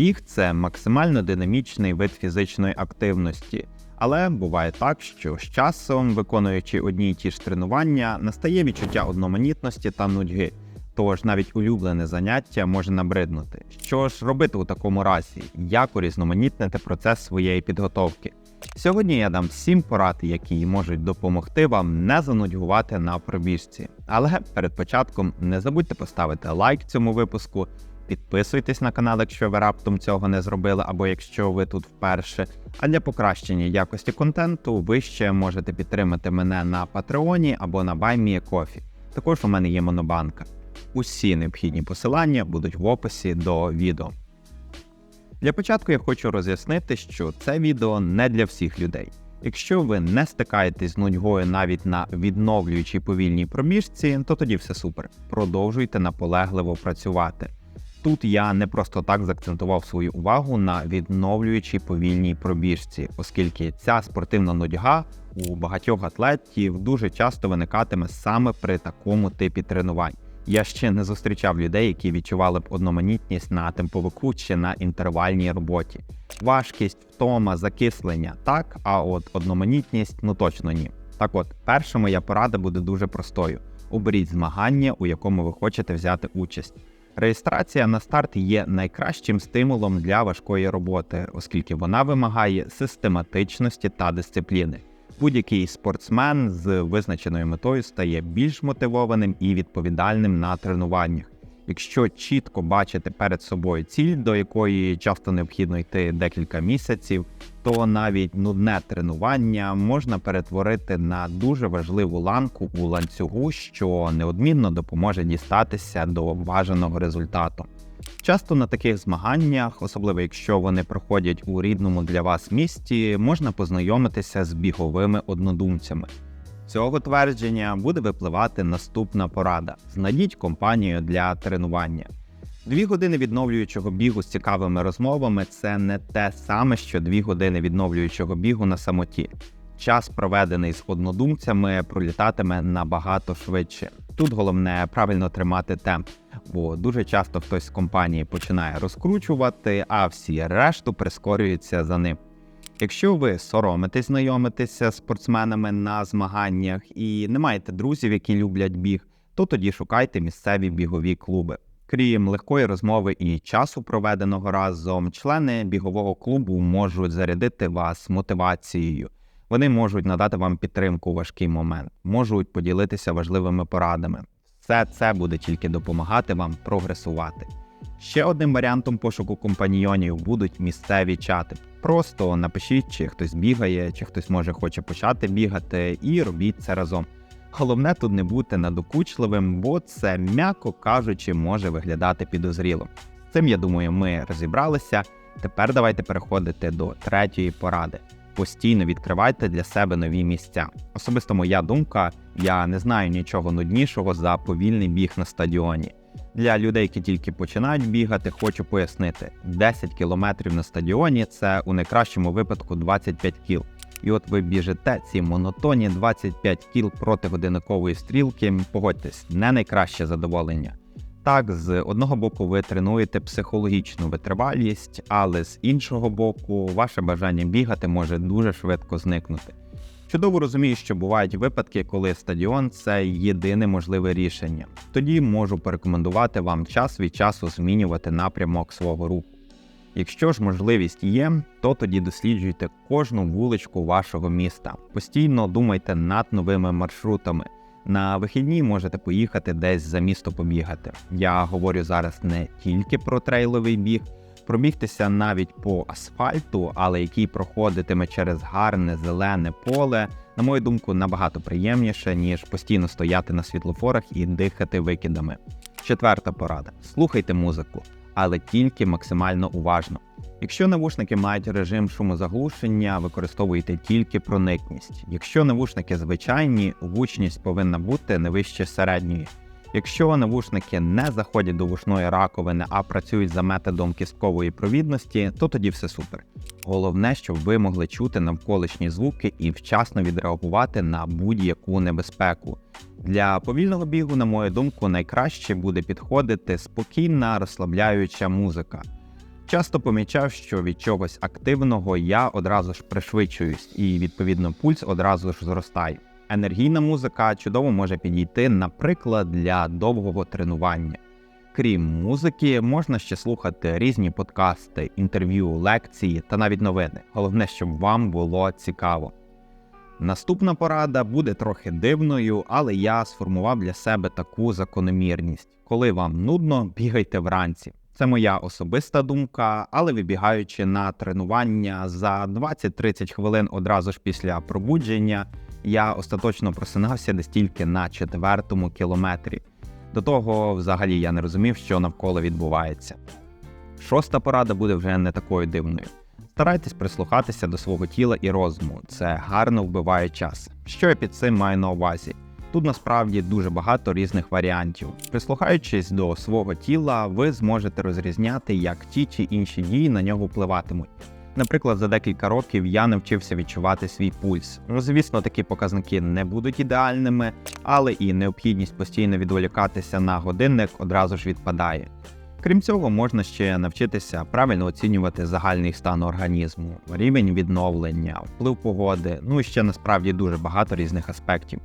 Біг це максимально динамічний вид фізичної активності, але буває так, що з часом, виконуючи одні й ті ж тренування, настає відчуття одноманітності та нудьги. Тож навіть улюблене заняття може набриднути. Що ж робити у такому разі? Як урізноманітнити процес своєї підготовки? Сьогодні я дам 7 порад, які можуть допомогти вам не занудьгувати на пробіжці. Але перед початком не забудьте поставити лайк цьому випуску, підписуйтесь на канал, якщо ви раптом цього не зробили, або якщо ви тут вперше. А для покращення якості контенту ви ще можете підтримати мене на Патреоні або на BuyMeACoffee. Також у мене є монобанка. Усі необхідні посилання будуть в описі до відео. Для початку я хочу роз'яснити, що це відео не для всіх людей. Якщо ви не стикаєтесь з нудьгою навіть на відновлюючій повільній проміжці, то тоді все супер. Продовжуйте наполегливо працювати. Тут я не просто так закцентував свою увагу на відновлюючій повільній пробіжці, оскільки ця спортивна нудьга у багатьох атлетів дуже часто виникатиме саме при такому типі тренувань. Я ще не зустрічав людей, які відчували б одноманітність на темповику чи на інтервальній роботі. Важкість, втома, закислення так, а от одноманітність ну точно ні. Так от, перша моя порада буде дуже простою: оберіть змагання, у якому ви хочете взяти участь. Реєстрація на старт є найкращим стимулом для важкої роботи, оскільки вона вимагає систематичності та дисципліни. Будь-який спортсмен з визначеною метою стає більш мотивованим і відповідальним на тренуваннях. Якщо чітко бачите перед собою ціль, до якої часто необхідно йти декілька місяців, то навіть нудне тренування можна перетворити на дуже важливу ланку у ланцюгу, що неодмінно допоможе дістатися до бажаного результату. Часто на таких змаганнях, особливо якщо вони проходять у рідному для вас місті, можна познайомитися з біговими однодумцями. Цього твердження буде випливати наступна порада: знайдіть компанію для тренування. Дві години відновлюючого бігу з цікавими розмовами це не те саме, що дві години відновлюючого бігу на самоті. Час, проведений з однодумцями, пролітатиме набагато швидше. Тут головне правильно тримати темп, бо дуже часто хтось з компанії починає розкручувати, а всі решту прискорюються за ним. Якщо ви соромитесь знайомитися з спортсменами на змаганнях і не маєте друзів, які люблять біг, то тоді шукайте місцеві бігові клуби. Крім легкої розмови і часу, проведеного разом, члени бігового клубу можуть зарядити вас мотивацією. Вони можуть надати вам підтримку у важкий момент, можуть поділитися важливими порадами. Все це буде тільки допомагати вам прогресувати. Ще одним варіантом пошуку компаньйонів будуть місцеві чати. Просто напишіть, чи хтось бігає, чи хтось може хоче почати бігати, і робіть це разом. Головне тут не бути надокучливим, бо це, м'яко кажучи, може виглядати підозріло. З цим я думаю, ми розібралися. Тепер давайте переходити до третьої поради. Постійно відкривайте для себе нові місця. Особисто моя думка, я не знаю нічого нуднішого за повільний біг на стадіоні. Для людей, які тільки починають бігати, хочу пояснити: 10 кілометрів на стадіоні це у найкращому випадку 25 кіл. І от ви біжите ці монотонні 25 кіл проти годинникової стрілки. Погодьтесь, не найкраще задоволення. Так, з одного боку, ви тренуєте психологічну витривалість, але з іншого боку, ваше бажання бігати може дуже швидко зникнути. Чудово розумію, що бувають випадки, коли стадіон це єдине можливе рішення. Тоді можу порекомендувати вам час від часу змінювати напрямок свого руху. Якщо ж можливість є, то тоді досліджуйте кожну вуличку вашого міста. Постійно думайте над новими маршрутами. На вихідні можете поїхати десь за місто побігати. Я говорю зараз не тільки про трейловий біг, пробігтися навіть по асфальту, але який проходитиме через гарне зелене поле, на мою думку, набагато приємніше, ніж постійно стояти на світлофорах і дихати викидами. Четверта порада: слухайте музику, але тільки максимально уважно. Якщо навушники мають режим шумозаглушення, використовуйте тільки проникність. Якщо навушники звичайні, гучність повинна бути не вище середньої. Якщо навушники не заходять до вушної раковини, а працюють за методом кісткової провідності, то тоді все супер. Головне, щоб ви могли чути навколишні звуки і вчасно відреагувати на будь-яку небезпеку. Для повільного бігу, на мою думку, найкраще буде підходити спокійна розслабляюча музика. Часто помічав, що від чогось активного я одразу ж пришвидшуюсь, і відповідно пульс одразу ж зростає. Енергійна музика чудово може підійти, наприклад, для довгого тренування. Крім музики, можна ще слухати різні подкасти, інтерв'ю, лекції та навіть новини. Головне, щоб вам було цікаво. Наступна порада буде трохи дивною, але я сформував для себе таку закономірність: коли вам нудно, бігайте вранці. Це моя особиста думка, але вибігаючи на тренування за 20-30 хвилин одразу ж після пробудження, я остаточно просинався десь тільки на четвертому кілометрі. До того, взагалі, я не розумів, що навколо відбувається. Шоста порада буде вже не такою дивною. Старайтесь прислухатися до свого тіла і розуму. Це гарно вбиває час. Що я під цим маю на увазі? Тут насправді дуже багато різних варіантів. Прислухаючись до свого тіла, ви зможете розрізняти, як ті чи інші дії на нього впливатимуть. Наприклад, за декілька років я навчився відчувати свій пульс. Ну, звісно, такі показники не будуть ідеальними, але і необхідність постійно відволікатися на годинник одразу ж відпадає. Крім цього, можна ще навчитися правильно оцінювати загальний стан організму, рівень відновлення, вплив погоди, ну і ще насправді дуже багато різних аспектів.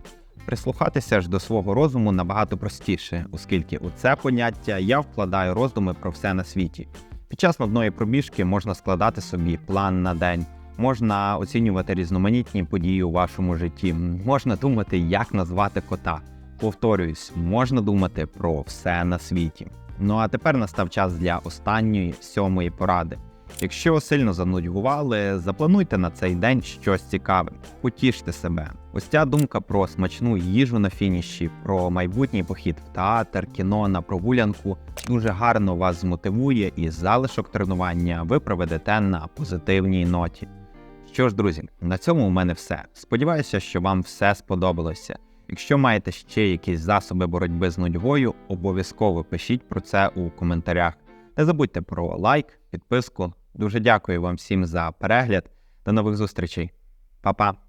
Прислухатися ж до свого розуму набагато простіше, оскільки у це поняття я вкладаю роздуми про все на світі. Під час нудної пробіжки можна складати собі план на день, можна оцінювати різноманітні події у вашому житті, можна думати, як назвати кота. Повторююсь, можна думати про все на світі. Ну а тепер настав час для останньої сьомої поради. Якщо сильно занудьгували, заплануйте на цей день щось цікаве, потіште себе. Ось ця думка про смачну їжу на фініші, про майбутній похід в театр, кіно на прогулянку дуже гарно вас змотивує і залишок тренування ви проведете на позитивній ноті. Що ж, друзі, на цьому у мене все. Сподіваюся, що вам все сподобалося. Якщо маєте ще якісь засоби боротьби з нудьгою, обов'язково пишіть про це у коментарях. Не забудьте про лайк, підписку. Дуже дякую вам всім за перегляд. До нових зустрічей. Па-па!